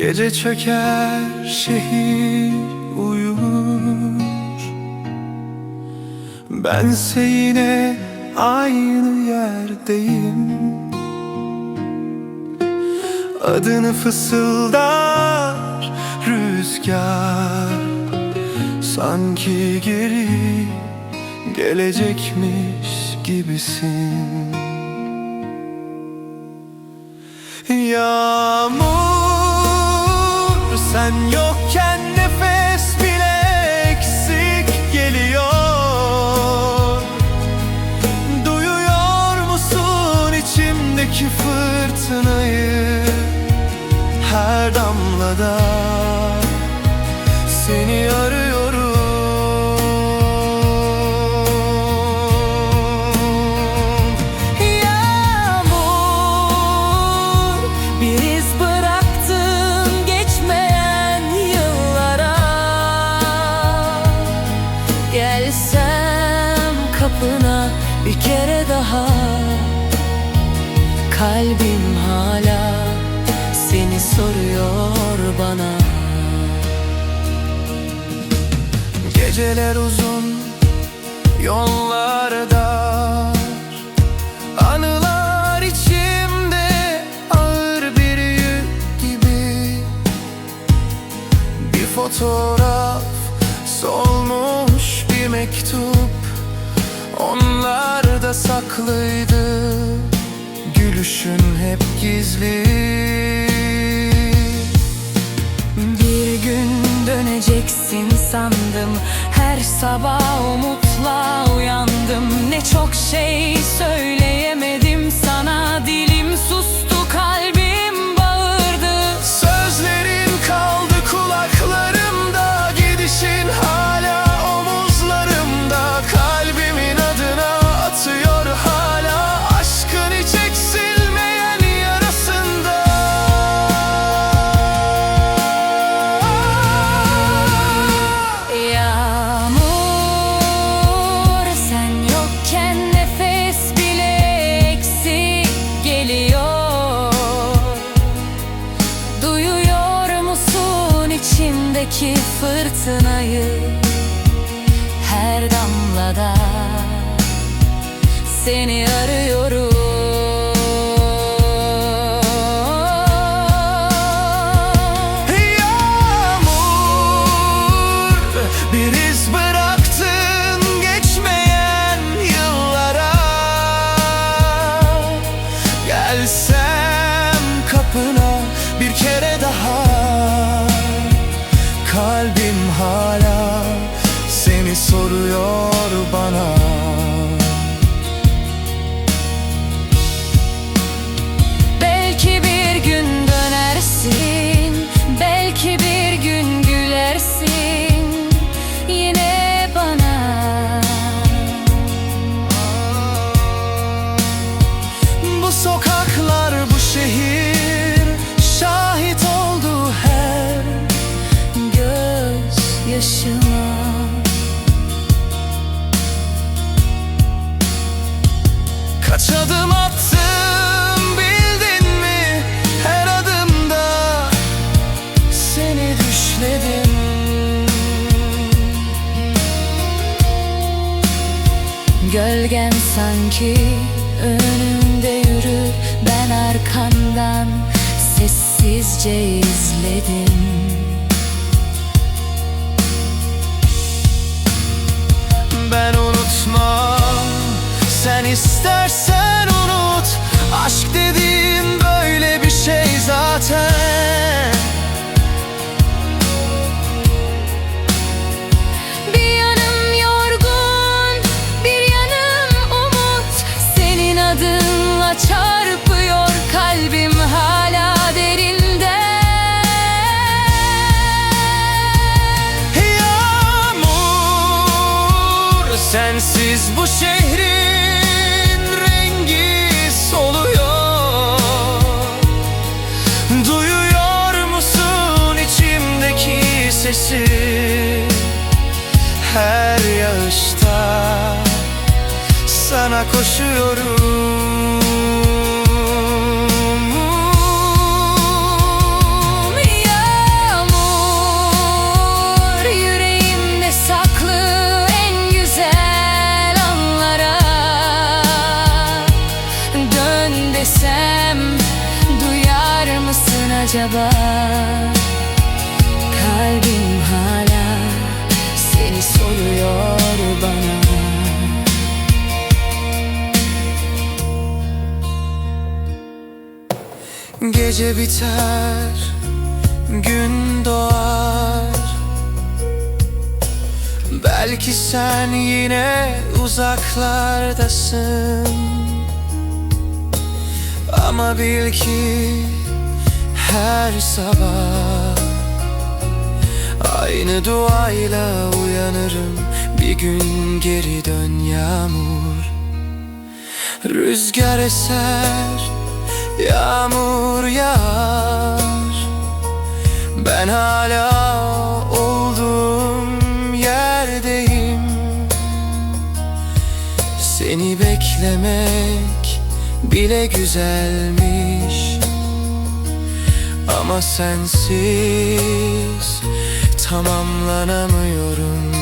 Gece çöker şehir uyur. Bense yine aynı yerdeyim. Adını fısıldar rüzgar. Sanki geri gelecekmiş gibisin. Yağmur sen yokken nefes bile eksik geliyor. Duyuyor musun içimdeki fırtınayı? Her damlada seni Kalbim hala seni soruyor bana. Geceler uzun, yollar dar. Anılar içimde ağır bir yük gibi. Bir fotoğraf, solmuş bir mektup. Onlar da saklıydı, gülüşün hep gizli. Bir gün döneceksin sandım. Her sabah umutla uyandım. Ne çok şey söyleyemedim içimdeki fırtınayı Her damlada seni arıyorum soruyor bana. Belki bir gün dönersin Belki bir gün gülersin. Yine bana. Bu sokaklar bu şehir Şahit oldu her Göz yaşıma sanki önümde yürür. Ben arkandan sessizce izledim. Ben Sensiz bu şehrin rengi soluyor. Duyuyor musun içimdeki sesi? Her yağışta sana koşuyorum acaba? Kalbim hala seni soruyor bana. Gece biter, gün doğar. Belki sen yine uzaklardasın. Ama bil ki her sabah. Aynı duayla uyanırım Bir gün geri dön yağmur. Rüzgar eser Yağmur yağar. Ben hala olduğum yerdeyim. Seni beklemek bile güzelmiş Ama sensiz tamamlanamıyorum